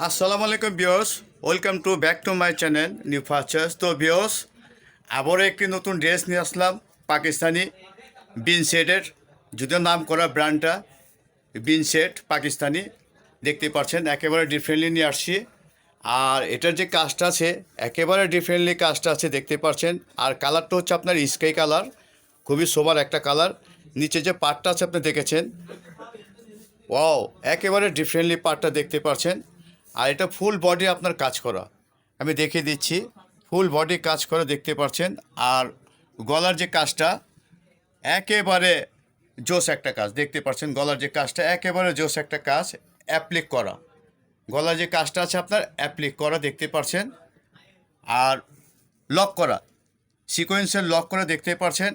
আসসালামু আলাইকুম বিয়স welcome to back to my channel new ফার্চার্স তো বিয়স আবারও একটি নতুন ড্রেস নিয়ে আসলাম পাকিস্তানি বিন সেটের যদিও নাম করা ব্র্যান্ডটা বিন সেট পাকিস্তানি, দেখতে পাচ্ছেন, একেবারে ডিফারেন্টলি নিয়ে আসছি। আর এটার যে কাজটা আছে, একেবারে ডিফারেন্টলি কাজটা আছে, দেখতে পাচ্ছেন। আর কালারটা হচ্ছে আপনার স্কাই কালার খুবই সোবার একটা কালার নিচে যে পার্টটা আছে, আপনি দেখেছেন? ওয়াও একেবারে ডিফারেন্টলি পার্টটা দেখতে পাচ্ছেন। আর এটা ফুল বডি আপনার কাজ করা। আমি দেখে দিচ্ছি ফুল বডি কাজ করা দেখতে পাচ্ছেন। আর গলার যে কাজটা, একেবারে জোস একটা কাজ, দেখতে পাচ্ছেন গলার যে কাজটা, একেবারে জোস একটা কাজ অ্যাপ্লিক করা। গলার যে কাজটা আছে আপনার অ্যাপ্লিক করা দেখতে পাচ্ছেন। আর লক করা সিকোয়েন্সের লক করা দেখতে পাচ্ছেন।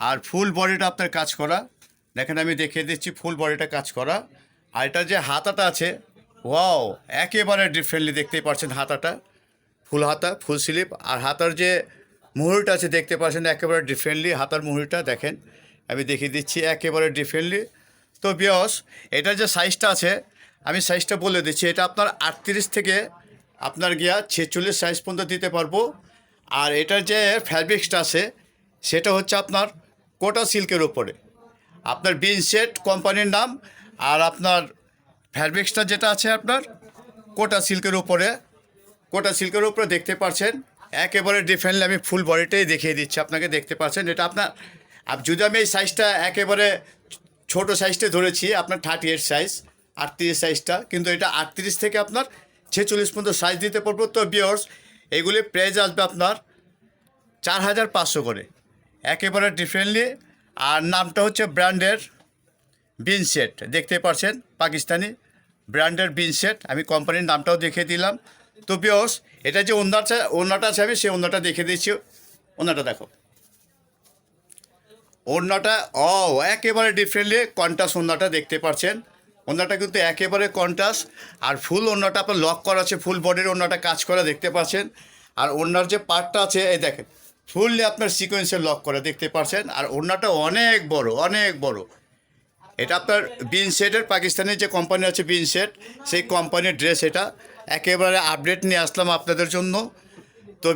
আর ফুল বডিটা আপনার কাজ করা, দেখেন আমি দেখিয়ে দিচ্ছি ফুল বডিটা কাজ করা। আর এটা যে হাতাটা আছে ওয়াও একেবারে ডিফারেন্টলি দেখতেই পাচ্ছেন হাতাটা। ফুল হাতা, ফুল স্লিপ। আর হাতার যে মুহুরিটা আছে, দেখতে পাচ্ছেন একেবারে ডিফারেন্টলি হাতার মুহুরিটা, দেখেন। আমি দেখিয়ে দিচ্ছি, একেবারে ডিফারেন্টলি তো বিয়স এটা যে সাইজটা আছে, আমি সাইজটা বলে দিচ্ছি, এটা আপনার আটত্রিশ থেকে আপনার গিয়া ছেচল্লিশ সাইজ পর্যন্ত দিতে পারব। আর এটার যে ফ্যাব্রিক্সটা আছে, সেটা হচ্ছে আপনার কোটা সিল্কের ওপরে আপনার বিন সেট কোম্পানির নাম, আর আপনার ফ্যাব্রিক্সটা যেটা আছে আপনার, কোটা সিল্কের উপরে, কোটা সিল্কের উপরে দেখতে পাচ্ছেন একেবারে ডিফারেন্টলি আমি ফুল বডিটাই দেখিয়ে দিচ্ছি, আপনাকে দেখতে পাচ্ছেন এটা আপনার, আপ, যদি আমি এই সাইজটা একেবারে ছোট সাইজটা ধরেছি, আপনার থার্টি এইট সাইজ আটত্রিশ সাইজটা কিন্তু এটা আটত্রিশ থেকে আপনার ছেচল্লিশ পর্যন্ত সাইজ দিতে পারব তো বিয়র্স এগুলি প্রাইস আসবে আপনার চার হাজার পাঁচশো করে, একেবারে ডিফারেন্টলি আর নামটা হচ্ছে ব্র্যান্ডের বিন সেট দেখতে পাচ্ছেন পাকিস্তানি ব্র্যান্ডের বিন সেট আমি কোম্পানির নামটাও দেখিয়ে দিলাম। তো বিয়স, এটা যে ওনাটা ওনাটা আছে, আমি সেই ওনাটা দেখে দিচ্ছি। ওনাটা দেখো। ওড়নাটা ও, একেবারে ডিফারেন্টলি কন্টাস ওড়নাটা দেখতে পাচ্ছেন ওড়নাটা কিন্তু একেবারে কন্টাস আর ফুল ওড়নাটা আপনার লক করা আছে ফুল বডির ওড়নাটা কাজ করা দেখতে পাচ্ছেন। আর ওড়নার যে পার্টটা আছে, এই দেখেন ফুললি আপনার সিকোয়েন্সে লক করা দেখতে পাচ্ছেন। আর ওড়নাটা অনেক বড় অনেক বড়। এটা আপনার বিন সেটের পাকিস্তানের যে কোম্পানি আছে বিন সেট সেই কোম্পানির ড্রেস এটা। একেবারে আপডেট নিয়ে আসলাম আপনাদের জন্য। তো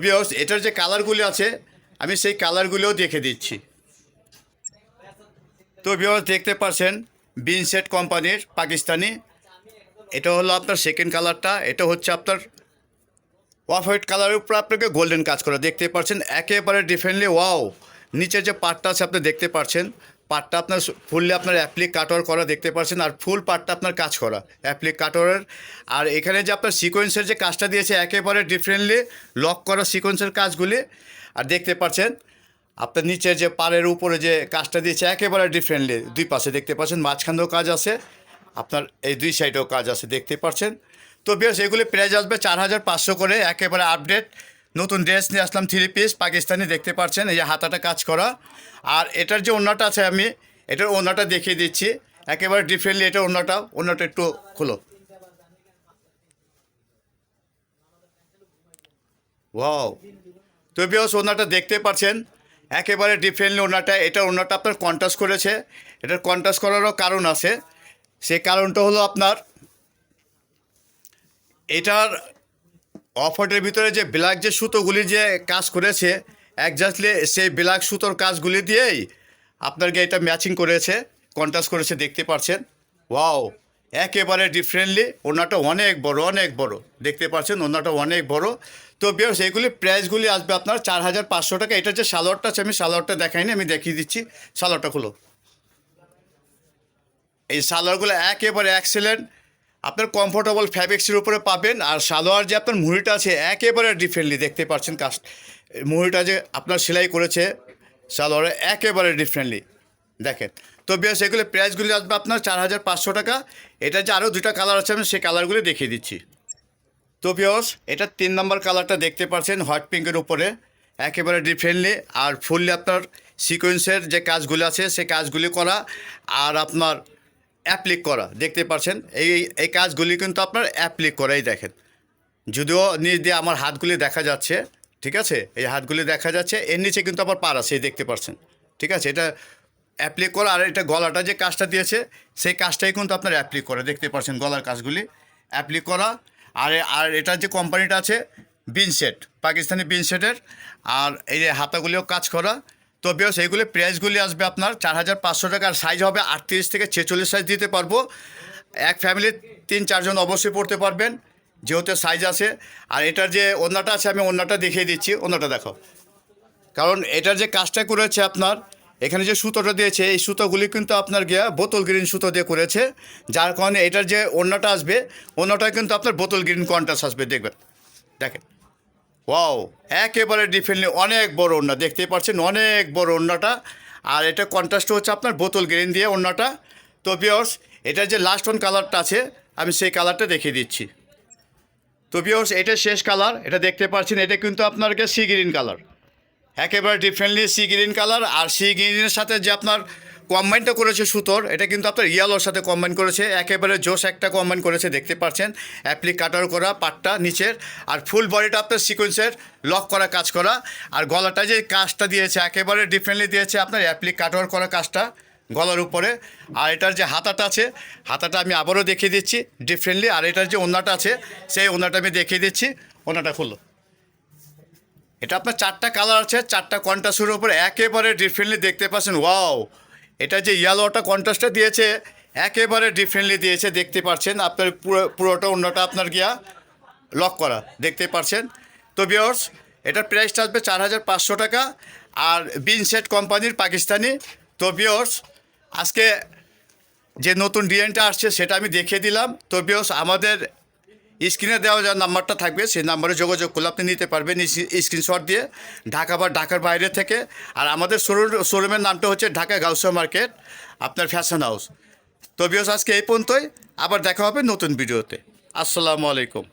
এটার যে কালারগুলি আছে, আমি সেই কালারগুলিও দেখে দিচ্ছি। তো বিয়স দেখতে পাচ্ছেন বিন সেট কোম্পানির পাকিস্তানি। এটা হলো আপনার সেকেন্ড কালারটা এটা হচ্ছে আপনার অফ হোয়াইট কালারের উপর আপনাকে গোল্ডেন কাজ করা। দেখতে পাচ্ছেন একেবারে ডিফারেন্টলি ওয়াও নিচের যে পার্টটা আছে, আপনি দেখতে পাচ্ছেন পার্টটা আপনার ফুললে আপনার অ্যাপ্লিক কাটওয়ার করা দেখতে পাচ্ছেন, আর ফুল পার্টটা আপনার কাজ করা অ্যাপ্লিক কাটওয়ারের আর এখানে যে আপনার সিকোয়েন্সের যে কাজটা দিয়েছে, একেবারে ডিফারেন্টলি লক করা সিকোয়েন্সের কাজগুলি, আর দেখতে পাচ্ছেন, আপনার নিচের যে পাড়ের উপরে যে কাজটা দিয়েছে, একেবারে ডিফারেন্টলি দুই পাশে দেখতে পাচ্ছেন, মাঝখানেও কাজ আছে, আপনার এই দুই সাইডেও কাজ আছে, দেখতে পাচ্ছেন। তো বেশ, এগুলি প্রাইস আসবে চার হাজার পাঁচশো করে, একেবারে আপডেট নতুন ড্রেস নিয়ে আসলাম থ্রি পিস, পাকিস্তানি, দেখতে পাচ্ছেন, এই যে হাতাটা কাজ করা। আর এটার যে ওনাটা আছে আমি, এটার ওনাটা দেখিয়ে দিচ্ছি। একেবারে ডিফারেন্টলি এটা ওনাটা ওনাটা একটু খুলো। ওয়াও তো ওনাটা দেখতে পাচ্ছেন, একেবারে ডিফারেন্টলি ওনাটা এটা ওনাটা আপনার কন্টাস্ট করেছে। এটার কন্টাস্ট করারও কারণ আছে। সে কারণটা হলো আপনার, এটার অফারের ভিতরে যে ব্ল্যাক যে সুতোগুলি যে কাজ করেছে একজাস্টলি সেই ব্ল্যাক সুতোর কাজগুলি দিয়েই আপনাকে এটা ম্যাচিং করেছে কন্ট্রাস্ট করেছে, দেখতে পাচ্ছেন ওয়াও একেবারে ডিফারেন্টলি ওনাটা অনেক বড় অনেক বড়। দেখতে পাচ্ছেন ওনাটা অনেক বড়। তো বেশ এইগুলি প্রাইসগুলি আসবে আপনার চার হাজার পাঁচশো টাকা। এটা যে সালোয়ারটা আছে, আমি সালোয়ারটা দেখাইনি, আমি দেখিয়ে দিচ্ছি। সালোয়ারটা খুলো। এই সালোয়ারগুলো একেবারে এক্সেলেন্ট আপনার কমফোর্টেবল ফ্যাব্রিক্সের উপরে পাবেন আর সালোয়ার যে আপনার মুড়িটা আছে, একেবারে ডিফারেন্টলি দেখতে পাচ্ছেন কাস্ট মুড়িটা যে আপনার সেলাই করেছে, সালোয়ারে একেবারে ডিফারেন্টলি দেখেন, তো বেশ, এগুলো প্রাইসগুলি আসবে আপনার চার হাজার পাঁচশো টাকা। এটা যে আরও দুটা কালার আছে, আমি সেই কালারগুলি দেখিয়ে দিচ্ছি। তো বিয়স এটা তিন নম্বর কালারটা দেখতে পাচ্ছেন হোয়াইট পিঙ্কের উপরে। একেবারে ডিফারেন্টলি আর ফুললি আপনার সিকোয়েন্সের যে কাজগুলি আছে সে কাজগুলি করা। আর আপনার অ্যাপ্লিক করা, দেখতে পাচ্ছেন এই এই কাজগুলি কিন্তু আপনার অ্যাপ্লিক করাই দেখেন। যদিও নিচ দিয়ে আমার হাতগুলি দেখা যাচ্ছে, ঠিক আছে? এই হাতগুলি দেখা যাচ্ছে, এর নিচে কিন্তু আবার পার আছে দেখতে পাচ্ছেন ঠিক আছে? এটা অ্যাপ্লিক করা, আর এটা গলাটা যে কাজটা দিয়েছে, সেই কাজটাই কিন্তু আপনার অ্যাপ্লিক করা, দেখতে পাচ্ছেন গলার কাজগুলি। অ্যাপ্লিক করা, আর আর এটার যে কোম্পানিটা আছে বিনসেট পাকিস্তানি বিনসেটের আর এই যে হাতাগুলিও কাজ করা তো বেশ, এইগুলি প্রাইসগুলি আসবে আপনার চার হাজার পাঁচশো টাকার। সাইজ হবে আটত্রিশ থেকে ছেচল্লিশ সাইজ দিতে পারব। এক ফ্যামিলির তিন চারজন অবশ্যই পড়তে পারবেন, যেহেতু সাইজ আছে। আর এটার যে অন্যটা আছে, আমি অন্যটা দেখিয়ে দিচ্ছি। অন্যটা দেখো। কারণ এটার যে কাজটা করেছে আপনার, এখানে যে সুতোটা দিয়েছে, এই সুতোগুলি কিন্তু আপনার গিয়া বোতল গ্রিন সুতো দিয়ে করেছে। যার কারণে এটার যে অন্যটা আসবে অন্যটা কিন্তু আপনার বোতল গ্রিন কন্টাস আসবে, দেখবেন। দেখেন। ওয়াও একেবারে ডিফারেন্টলি অনেক বড় ওড়না দেখতে পাচ্ছেন অনেক বড় ওড়নাটা। আর এটা কন্ট্রাস্ট হচ্ছে আপনার বোতল গ্রিন দিয়ে ওড়নাটা। তো বিয়র্স এটার যে লাস্ট ওয়ান কালারটা আছে, আমি সেই কালারটা দেখিয়ে দিচ্ছি। তো বিয়র্স এটা শেষ কালার এটা দেখতে পাচ্ছেন, এটা কিন্তু আপনারকে সি গ্রিন কালার একেবারে ডিফারেন্টলি সি গ্রিন কালার আর সি গ্রিনের সাথে যে আপনার কম্বাইনটা করেছে সুতোর, এটা কিন্তু আপনার ইয়ালোর সাথে কম্বাইন করেছে, একেবারে জোশ একটা কম্বাইন করেছে, দেখতে পাচ্ছেন। অ্যাপ্লিক কাটার করা, পাটটা নিচের, আর ফুল বডিটা আপনার সিকোয়েন্সের লক করা, কাজ করা। আর গলাটা যে কাজটা দিয়েছে, একেবারে ডিফারেন্টলি দিয়েছে আপনার অ্যাপ্লিক কাটার করা কাজটা গলার উপরে। আর এটার যে হাতাটা আছে, হাতাটা আমি আবারও দেখিয়ে দিচ্ছি ডিফারেন্টলি আর এটার যে ওনাটা আছে, সেই ওনাটা আমি দেখিয়ে দিচ্ছি ওনাটা খুললো। এটা আপনার চারটা কালার আছে, চারটা কন্ট্রাস্টের উপরে একেবারে ডিফারেন্টলি দেখতে পাচ্ছেন ওয়াও এটা যে ইয়েলোটা কন্ট্রাস্টটা দিয়েছে, একেবারে ডিফারেন্টলি দিয়েছে, দেখতে পাচ্ছেন আপনার পুরো, পুরোটা অন্যটা আপনার গিয়া লক করা, দেখতে পাচ্ছেন তো বিয়র্স এটার প্রাইসটা আসবে চার হাজার পাঁচশো টাকা, আর বিনসেট কোম্পানির পাকিস্তানি। তো বিয়র্স আজকে যে নতুন ডিজাইনটা আসছে, সেটা আমি দেখিয়ে দিলাম। তো বিয়স আমাদের স্ক্রিনে দেওয়া যা নাম্বারটা থাকবে, সেই নাম্বারে যোগাযোগ করলে আপনি নিতে পারবেন স্ক্রিনশট দিয়ে ঢাকা বা ঢাকার বাইরে থেকে। আর আমাদের শোরুম শোরুমের নামটা হচ্ছে ঢাকা গাউসা মার্কেট, আপনার ফ্যাশন হাউস তো আজকে এই পর্যন্তই। আবার দেখা হবে নতুন ভিডিওতে আসসালামু আলাইকুম।